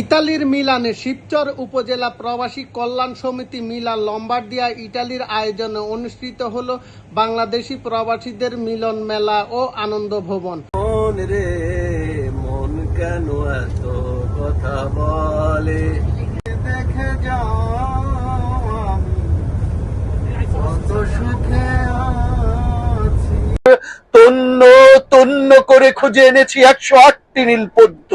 ইতালির মিলানে শিবচর উপজেলা প্রবাসী কল্যাণ সমিতি মিলান লম্বার্ডিয়া ইটালির আয়োজনে অনুষ্ঠিত হল বাংলাদেশি প্রবাসীদের মিলন মেলা ও আনন্দ ভবন। মন রে মন কেন এত কথা বলে? দেখে যাও কত সুখে তন্ন তন্ন করে খুঁজে এনেছি একশো আটটি নীল পদ্ম।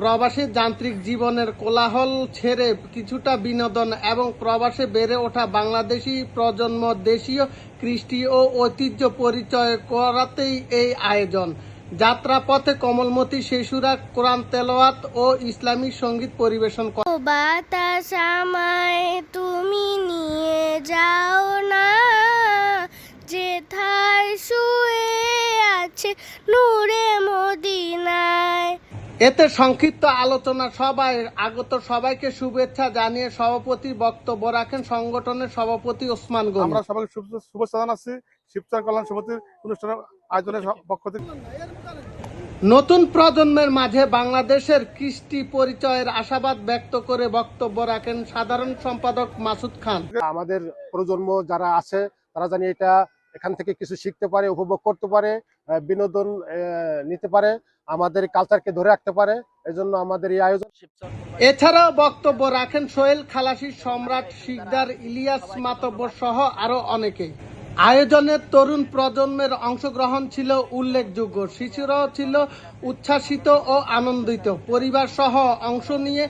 প্রবাসী যান্ত্রিক জীবনের কোলাহল ছেড়ে কিছুটা বিনোদন এবং প্রবাসে বেড়ে ওঠা বাংলাদেশি প্রজন্ম দেশীয়, কৃষ্টি ও ঐতিহ্য পরিচয় করাতেই এই আয়োজন। যাত্রাপথে কমলমতি শিশুরা কোরআন তেলাওয়াত ও ইসলামী সংগীত পরিবেশন করে আমায় তুমি নিয়ে যাও না। যেথায় শুয়ে আছে নূরে মদিনায়। এতে সংক্ষিপ্ত আলোচনা সভায় আগত সবাইকে শুভেচ্ছা জানিয়ে সভাপতি বক্তব্য রাখেন সংগঠনের সভাপতি ওসমান গনি। আমরা সবাইকে শুভ- শুভেচ্ছা জানাচ্ছি শিবচর কল্যাণ সমিতির অনুষ্ঠানের আয়োজনের পক্ষ থেকে নতুন প্রজন্মের মাঝে বাংলাদেশের কৃষ্টি পরিচয়ের আশাবাদ ব্যক্ত করে বক্তব্য রাখেন সাধারণ সম্পাদক মাসুদ খান। আমাদের প্রজন্ম যারা আছে তারা জানি এটা এখান থেকে কিছু শিখতে পারে, উপভোগ করতে পারে বিনোদন নিতে পারে, আমাদের কালচারকে ধরে রাখতে পারে, এজন্য আমাদের এই আয়োজন এছাড়াও বক্তব্য রাখেন সোহেল খালাসি, সম্রাট শিকদার, ইলিয়াস মাতব্বর সহ আরও অনেকে। আয়োজনের তরুণ প্রজন্মের অংশগ্রহণ ছিল উল্লেখযোগ্য। শিশুরাও ছিল উচ্ছ্বাসিত ও আনন্দিত। পরিবার সহ অংশ নিয়ে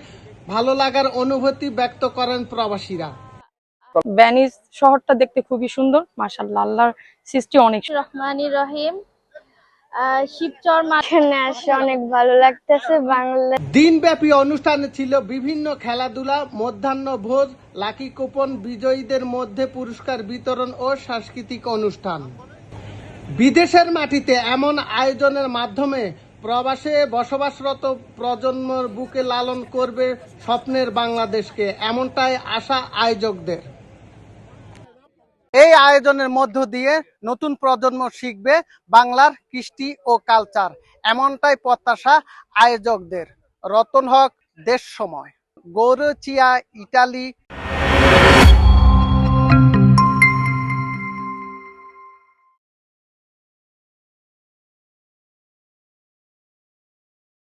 ভালো লাগার অনুভূতি ব্যক্ত করেন প্রবাসীরা। ভ্যানিস শহরটা দেখতে খুবই সুন্দর। মাশাআল্লাহ আল্লাহর সৃষ্টি অনেক রহমানি রহিম। অনেক ভালো লাগতেছে বাংলা দিনব্যাপী অনুষ্ঠানে ছিল বিভিন্ন খেলাধুলা মধ্যাহ্ন ভোজ লাকি কুপন বিজয়ীদের মধ্যে পুরস্কার বিতরণ ও সাংস্কৃতিক অনুষ্ঠান। বিদেশের মাটিতে এমন আয়োজনের মাধ্যমে প্রবাসে বসবাসরত প্রজন্মর বুকে লালন করবে স্বপ্নের বাংলাদেশকে এমনটাই আশা আয়োজকদের। এই আয়োজনের মধ্য দিয়ে নতুন প্রজন্ম শিখবে বাংলার কৃষ্টি ও কালচার। এমনটাই প্রত্যাশা আয়োজকদের। রতন হক, দেশ সময়। গৌরচিয়া, ইটালি।